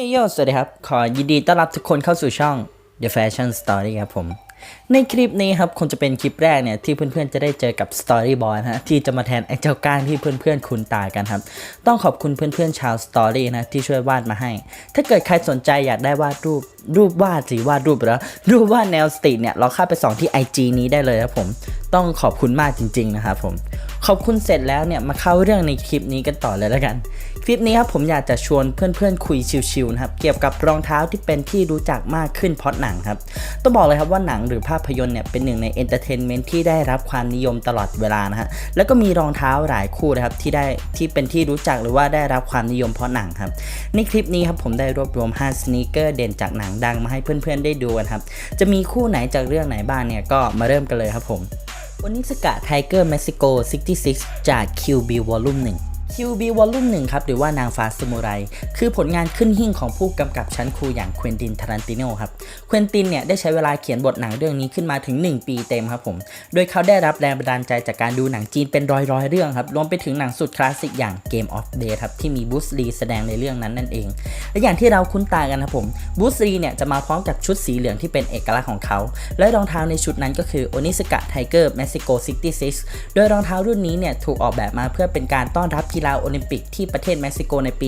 เฮ้ยโยสวัสดีครับ ขอยินดีต้อนรับทุกคนเข้าสู่ช่อง The Fashion Story ครับผม ในคลิปนี้ครับคงจะเป็นคลิปแรกเนี่ยที่เพื่อนๆจะได้เจอกับ Story Boy นะฮะที่จะมาแทนไอ้เจ้าก้างที่เพื่อนๆคุ้นตากันครับ ต้องขอบคุณเพื่อนๆชาว Story นะที่ช่วยวาดมาให้ ถ้าเกิดใครสนใจอยากได้วาดรูปรูปวาดสีวาดรูปแล้วรูปวาดแนวสตรีทเนี่ยเราเข้าไปส่องที่ IG นี้ได้เลยครับผม ต้องขอบคุณมากจริง ๆ นะครับผม ขอบคุณเสร็จแล้วเนี่ยมาเข้าเรื่องในคลิปนี้กันต่อเลยแล้วกัน คลิปนี้ครับผมอยากจะชวนเพื่อนๆคุยชิวๆนะครับเกี่ยวกับรองเท้าที่เป็นที่รู้จักมากขึ้นเพราะหนังครับต้องบอกเลยครับว่าหนังหรือภาพยนตร์เนี่ยเป็นหนึ่งในเอนเตอร์เทนเมนต์ที่ได้รับความนิยมตลอดเวลานะฮะแล้วก็มีรองเท้าหลายคู่นะครับที่ได้ที่เป็นที่รู้จักหรือว่าได้รับความนิยมเพราะหนังครับในคลิปนี้ครับผมได้รวบรวม5สนีกเกอร์เด่นจากหนังดังมาให้เพื่อนๆได้ดูกันครับจะมีคู่ไหนจากเรื่องไหนบ้างเนี่ยก็มาเริ่มกันเลยครับผม วันนี้สกะไทเกอร์เม็กซิโก 66 จาก QB Volume 1 QB Volume 1ครับหรือว่านางฟ้าซามูไรคือผลงานขึ้นหิ่งของผู้กำกับชั้นครูอย่างควินตินทารันติโนครับควินตินเนี่ยได้ใช้เวลาเขียนบทหนังเรื่องนี้ขึ้นมาถึง 1 ปีเต็มครับผมโดยเขาได้รับแรงบันดาลใจจากการดูหนังจีนเป็นร้อยๆเรื่องครับรวมไปถึงหนังสุดคลาสสิกอย่าง Game of Day ครับที่มีบูสลีแสดงในเรื่องนั้นนั่นเองและอย่างที่เราคุ้นตากันครับผมบูสลีเนี่ยจะมาพร้อมกับชุดสีเหลืองที่เป็นเอกลักษณ์ของเขา และรองเท้าในชุดนั้นก็คือโอนิสกะไทเกอร์เม็กซิโก66โดยรองเท้ารุ่นนี้เนี่ยถูกออกแบบมาเพื่อเป็นการต้อนรับกีฬาโอลิมปิกที่ประเทศเม็กซิโกในปี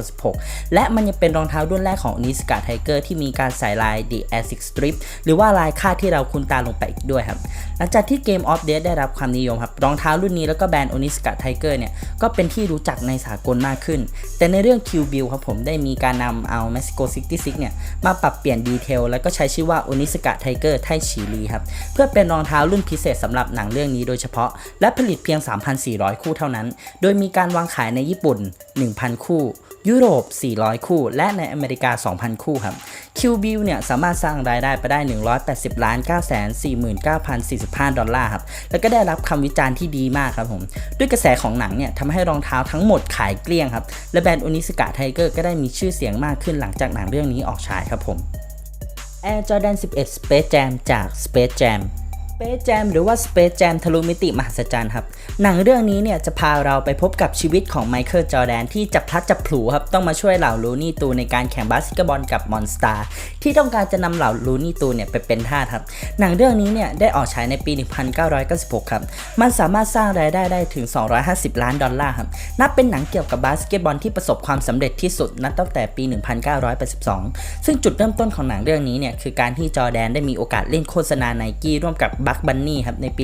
1966 และมันยังเป็นรองเท้ารุ่นแรกของนิสกะไทเกอร์ที่มีการใส่ลาย The a s i c Strip หรือว่าลายคาดที่เราคุ้นตาลงไปอีกด้วยครับ หลังจากที่ Game of Death ได้รับความนิยมครับ รองเท้ารุ่นนี้แล้วก็แบรนด์โอนิสกะไทเกอร์เนี่ยก็เป็นที่รู้จักในสากลมากขึ้น แต่ในเรื่อง Q Bill ครับผมได้มีการนำเอา Mexico 66เนี่ยมาปรับเปลี่ยนดีเทลแล้วก็ใช้ชื่อว่าโอนิสกะไทเกอร์ไทชีรีครับเพื่อเป็นรองเท้ารุ่นพิเศษสำหรับหนังเรื่องนี้โดยเฉพาะ และผลิตเพียง 3,400 คู่เท่านั้น โดยมีการวางขายในญี่ปุ่น 1,000 คู่ ยุโรป 400 คู่ และในอเมริกา 2,000 คู่ครับ q b i l เนี่ยสามารถสร้างรายได้ไปได้ 180ล้าน949,045 ดอลลาร์ครับ แล้วก็ได้รับคำวิจารณ์ที่ดีมากครับผม ด้วยกระแสของหนังเนี่ยทำให้รองเท้าทั้งหมดขายเกลี้ยงครับ และแบรนด์โอนิสกะไทเกอร์ก็ได้มีชื่อเสียงมากขึ้นหลังจากหนังเรื่องนี้ออกฉายครับผม Air Jordan 11 Space Jam จาก Space Jam Space Jam หรือว่า Space Jam ทะลุมิติมหัศจรรย์ครับ หนังเรื่องนี้เนี่ยจะพาเราไปพบกับชีวิตของไมเคิลจอแดนที่จับพลัดจับผลูครับ ต้องมาช่วยเหล่าลูนี่ตูในการแข่งบาสเกตบอลกับมอนสตาร์ที่ต้องการจะนำเหล่าลูนี่ตูเนี่ยไปเป็นทาสครับ หนังเรื่องนี้เนี่ยได้ออกฉายในปี 1996 ครับ มันสามารถสร้างรายได้ได้ถึง 250 ล้านดอลลาร์ครับ นับเป็นหนังเกี่ยวกับบาสเกตบอลที่ประสบความสำเร็จที่สุดนับตั้งแต่ปี 1982 ซึ่งจุดเริ่มต้นของหนังเรื่องนี้เนี่ยคือการที่จอแดนได้มีโอกาสเล่นโฆษณาไนกี้ร่วมกับบคบันนี่ครับในปี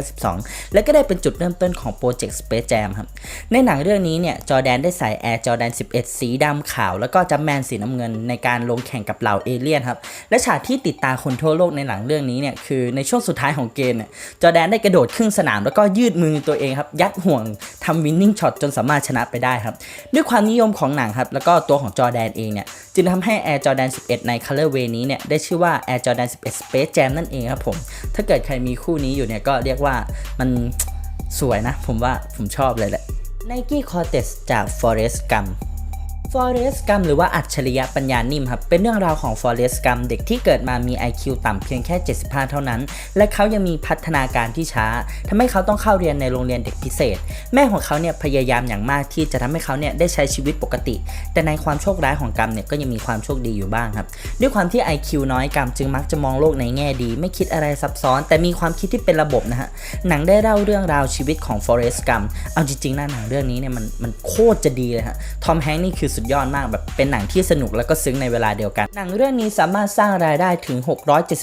1992 และก็ได้เป็นจุดเริ่มต้นของโปรเจกต์ Space Jam ครับ ในหนังเรื่องนี้เนี่ยจอแดนได้ใส่ Air Jordan 11 สีดำขาว แล้วก็จัมแมนสีน้ำเงินในการลงแข่งกับเหล่าเอเลี่ยนครับ และฉากที่ติดตาคนทั่วโลกในหนังเรื่องนี้เนี่ยคือในช่วงสุดท้ายของเกมเนี่ยจอแดนได้กระโดดครึ่งสนาม แล้วก็ยืดมือตัวเองครับยัดห่วงทำวินนิ่งช็อตจนสามารถชนะไปได้ครับด้วยความนิยมของหนังครับแล้วก็ตัวของจอแดนเองเนี่ยจึงทำให้ Air Jordan 11 ใน Colorway นี้เนี่ยได้ชื่อว่า Air Jordan 11 Space Jam นั่นเองครับผมถ้าเกิดใครมีคู่นี้อยู่เนี่ยก็เรียกว่ามันสวยนะ ผมว่าผมชอบเลยแหละ Nike Cortez จาก Forest Gump Forest Gump หรือว่าอัจฉริยะปัญญานิ่มครับ เป็นเรื่องราวของ Forest Gump เด็กที่เกิดมามี IQ ต่ำเพียงแค่ 75 เท่านั้น และเขายังมีพัฒนาการที่ช้าทำให้เขาต้องเข้าเรียนในโรงเรียนเด็กพิเศษ แม่ของเขาเนี่ยพยายามอย่างมากที่จะทำให้เขาเนี่ยได้ใช้ชีวิตปกติ แต่ในความโชคร้ายของกรรมเนี่ยก็ยังมีความโชคดีอยู่บ้างครับ ด้วยความที่ IQ น้อยกรรมจึงมักจะมองโลกในแง่ดี ไม่คิดอะไรซับซ้อน แต่มีความคิดที่เป็นระบบนะฮะหนังได้เล่าเรื่องราวชีวิตของ Forest Gump เอาจริงๆนะหนังเรื่องนี้เนี่ยมันมันโคตรจะดีเลยฮะทอมแฮงค์นี่คือสุดยอดมากแบบเป็นหนังที่สนุกแล้วก็ซึ้งในเวลาเดียวกัน หนังเรื่องนี้สามารถสร้างรายได้ถึง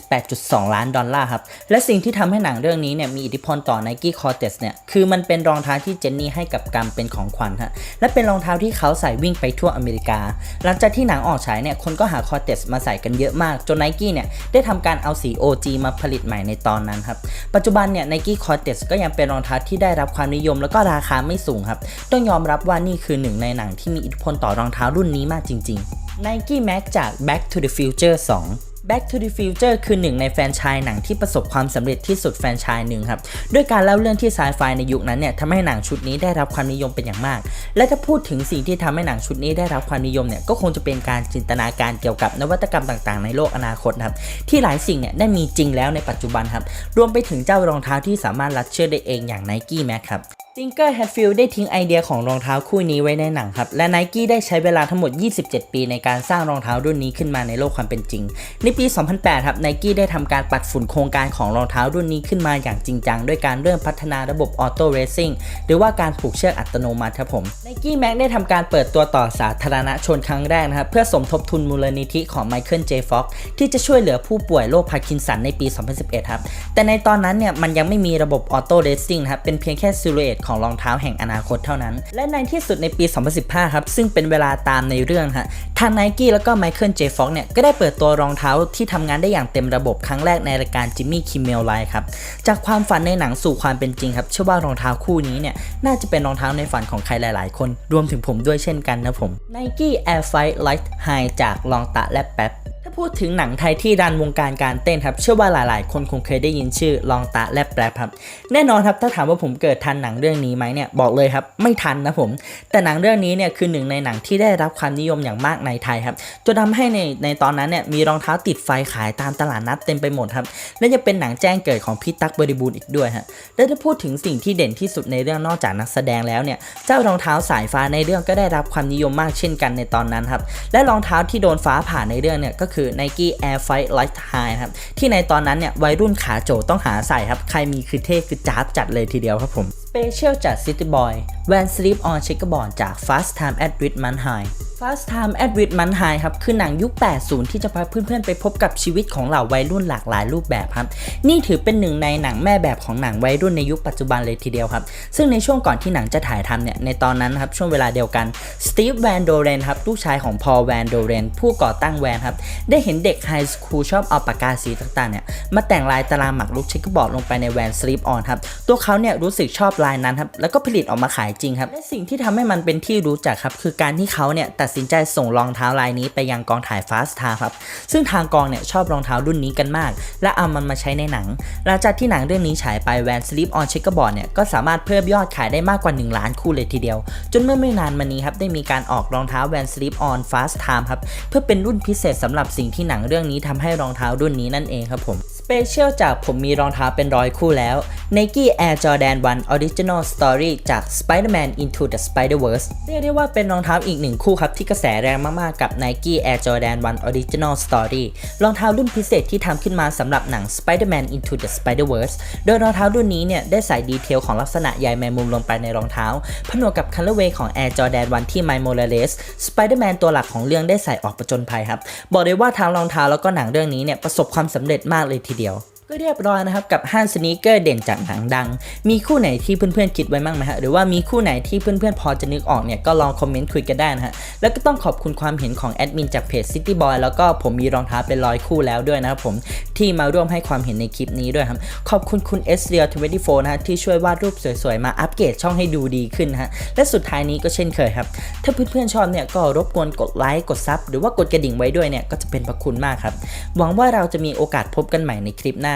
678.2 ล้านดอลลาร์ครับ และสิ่งที่ทำให้หนังเรื่องนี้เนี่ยมีอิทธิพลต่อ Nike Cortez เนี่ยคือมันเป็นรองเท้าที่เจนนี่ให้กับกัมเป็นของขวัญฮะและเป็นรองเท้าที่เขาใส่วิ่งไปทั่วอเมริกา หลังจากที่หนังออกฉายเนี่ยคนก็หา Cortez มาใส่กันเยอะมากจน Nike เนี่ยได้ทำการเอาสี OG มาผลิตใหม่ในตอนนั้นครับปัจจุบันเนี่ย Nike Cortez ก็ยังเป็นรองเท้าที่ได้รับความนิยม แล้วก็ราคาไม่สูงครับต้องยอมรับว่านี่คือหนึ่งในหนังที่มีอิทธิพลต่อรองเท้ารุ่นนี้มากจริงๆ Nike Max จาก Back to the Future 2 Back to the Future คือหนึ่งในแฟนชส์หนังที่ประสบความสำเร็จที่สุดแฟนชส์หนึ่งครับ ด้วยการเล่าเรื่องที่ไซไฟในยุคนั้นเนี่ยทำให้หนังชุดนี้ได้รับความนิยมเป็นอย่างมาก และถ้าพูดถึงสิ่งที่ทำให้หนังชุดนี้ได้รับความนิยมเนี่ยก็คงจะเป็นการจินตนาการเกี่ยวกับนวัตกรรมต่างๆ ในโลกอนาคตครับที่หลายสิ่งเนี่ยได้มีจริงแล้วในปัจจุบันครับรวมไปถึงเจ้ารองเท้าที่สามารถรัดเชือกได้เองอย่าง Nike Max ครับ จิงเกอร์แฮตฟิลด์ได้ทิ้งไอเดียของรองเท้าคู่นี้ไว้ในหนังครับ และ n นกี้ได้ใช้เวลาทั้งหมด 27 ปีในการสร้างรองเท้ารุ่นนี้ขึ้นมาในโลกความเป็นจริง ในปี 2008 ครับ n นกี้ได้ทำการปัดฝุ่นโครงการของรองเท้ารุ่นนี้ขึ้นมาอย่างจริงจัง ด้วยการเริ่มพัฒนาระบบออโต้เรซิ่งหรือว่าการผูกเชือกอัตโนมัติครับผม n นกี้แม็กได้ทำการเปิดตัวต่อสาธารณชนครั้งแรกนะครับเพื่อสมทบทุนมูลนิธิของไมเคิลเจฟ็อกที่จะช่วยเหลือผู้ป่วยโรคพาร์กินสันในปี 2011 ครับแต่ในตอนนั้นเนี่ยมันยังไม่มีระบบออโต้เรซิ่งนะครับเป็นเพียงแค่ซิลูเอตของรองเท้าแห่งอนาคตเท่านั้น และในที่สุดในปี 2015 ครับ ซึ่งเป็นเวลาตามในเรื่องฮะทางไนกี้แล้วก็ไมเคิลเจฟ็อกเนี่ยก็ได้เปิดตัวรองเท้าที่ทำงานได้อย่างเต็มระบบครั้งแรกในรายการจิมมี่คิมเมลไลครับจากความฝันในหนังสู่ความเป็นจริงครับเชื่อว่ารองเท้าคู่นี้เนี่ยน่าจะเป็นรองเท้าในฝันของใครหลาย ๆ คน รวมถึงผมด้วยเช่นกันนะผม Nike Air Fight Light High จากลองตะและแป๊บ พูดถึงหนังไทยที่ดันวงการการเต้นครับ เชื่อว่าหลาย ๆ คนคงเคยได้ยินชื่อลองตะและแปรครับ แน่นอนครับถ้าถามว่าผมเกิดทันหนังเรื่องนี้ไหมเนี่ยบอกเลยครับไม่ทันนะผม แต่หนังเรื่องนี้เนี่ยคือหนึ่งในหนังที่ได้รับความนิยมอย่างมากในไทยครับจนทำให้ในในตอนนั้นเนี่ยมีรองเท้าติดไฟขายตามตลาดนัดเต็มไปหมดครับและยังเป็นหนังแจ้งเกิดของพี่ตั๊กบริบูรณ์อีกด้วยฮะและถ้าพูดถึงสิ่งที่เด่นที่สุดในเรื่องนอกจากนักแสดงแล้วเนี่ยเจ้ารองเท้าสายฟ้าในเรื่องก็ได้รับความนิยมมากเช่นกันในตอนนั้นครับและรองเท้าที่โดนฟ้าผ่าในเรื่องเนี่ยก็คือ Nike Air Fight Light High ครับที่ในตอนนั้นเนี่ยวัยรุ่นขาโจต้องหาใส่ครับ ใครมีคือเท่คือจ้าบจัดเลยทีเดียวครับผม Special จาก City Boy Van Sleep on Checkerboard จาก Fast Time at Ritman High Fast Time at Ritman High ครับคือหนังยุค 80 ที่จะพาเพื่อนๆ ไปพบกับชีวิตของเหล่าวัยรุ่นหลากหลายรูปแบบครับ นี่ถือเป็นหนึ่งในหนังแม่แบบของหนังวัยรุ่นในยุคปัจจุบันเลยทีเดียวครับ ซึ่งในช่วงก่อนที่หนังจะถ่ายทำเนี่ย ในตอนนั้นครับ ช่วงเวลาเดียวกันสตีฟแวนโดเรนครับ ลูกชายของพอลแวนโดเรนผู้ก่อตั้งแวนครับ ได้เห็นเด็กไฮสคูลชอบเอาปากกาสีต่างๆ เนี่ย มาแต่งลายตารางหมักลูกเช็คกร์บอร์ดลงไปในแวนสลีปออนครับ ตัวเขาเนี่ยรู้สึกชอบลายนั้นครับ แล้วก็ผลิตออกมาขายจริงครับ และสิ่งที่ทำให้มันเป็นที่รู้จักครับคือการที่เขาเนี่ยตัดสินใจส่งรองเท้าลายนี้ไปยังกองถ่าย Fast Time ครับซึ่งทางกองเนี่ยชอบรองเท้ารุ่นนี้กันมาก และเอามันมาใช้ในหนัง หลังจากที่หนังเรื่องนี้ฉายไป Van Sleep on Checkerboard เนี่ยก็สามารถเพิ่มยอดขายได้มากกว่า 1 ล้านคู่เลยทีเดียว จนเมื่อไม่นานมานี้ครับได้มีการออกรองเท้า Van Sleep on Fast Time ครับเพื่อเป็นรุ่นพิเศษสำหรับสิ่งที่หนังเรื่องนี้ทำให้รองเท้ารุ่นนี้นั่นเองครับผมสเปเชียลจากผมมีรองเท้าเป็นร้อยคู่แล้ว Nike Air Jordan 1 Original Story จาก Spider-Man Into the Spider-Verse เรียกได้ว่าเป็นรองเท้าอีกหนึ่งคู่ครับที่กระแสแรงมากๆกับ Nike Air Jordan 1 Original Story รองเท้ารุ่นพิเศษที่ทำขึ้นมาสำหรับหนัง Spider-Man Into the Spider-Verse โดยรองเท้ารุ่นนี้เนี่ยได้ใส่ดีเทลของลักษณะใยแมงมุมลงไปในรองเท้า ผนวกกับคัลเลอร์เวย์ของ Air Jordan 1 ที่ Miles Morales Spider-Man ตัวหลักของเรื่องได้ใส่ออกประจนภัยครับ บอกเลยว่าทั้งรองเท้าแล้วก็หนังเรื่องนี้เนี่ยประสบความสำเร็จมากเลยทีเดียว ก็เรียบร้อยนะครับกับ5สนีกเกอร์เด่นจากหนังดัง มีคู่ไหนที่เพื่อนๆคิดไว้บ้างไหมฮะหรือว่ามีคู่ไหนที่เพื่อนๆพอจะนึกออกเนี่ยก็ลองคอมเมนต์คุยกันได้นะฮะแล้วก็ต้องขอบคุณความเห็นของแอดมินจากเพจ City Boy แล้วก็ผมมีรองเท้าเป็นร้อยคู่แล้วด้วยนะครับผมที่มาร่วมให้ความเห็นในคลิปนี้ด้วยครับขอบคุณคุณ s r e a l 24นะฮะที่ช่วยวาดรูปสวยๆมาอัปเกรดช่องให้ดูดีขึ้นนะฮะและสุดท้ายนี้ก็เช่นเคยครับถ้าเพื่อนๆชอบเนี่ยก็รบกวนกดไลค์กดซับหรือว่ากดกระดิ่งไว้ด้วยเนี่ยก็จะเป็นประคุณมากครับหวังว่าเราจะมีโอกาสพบกันใหม่ในคลิปหน้า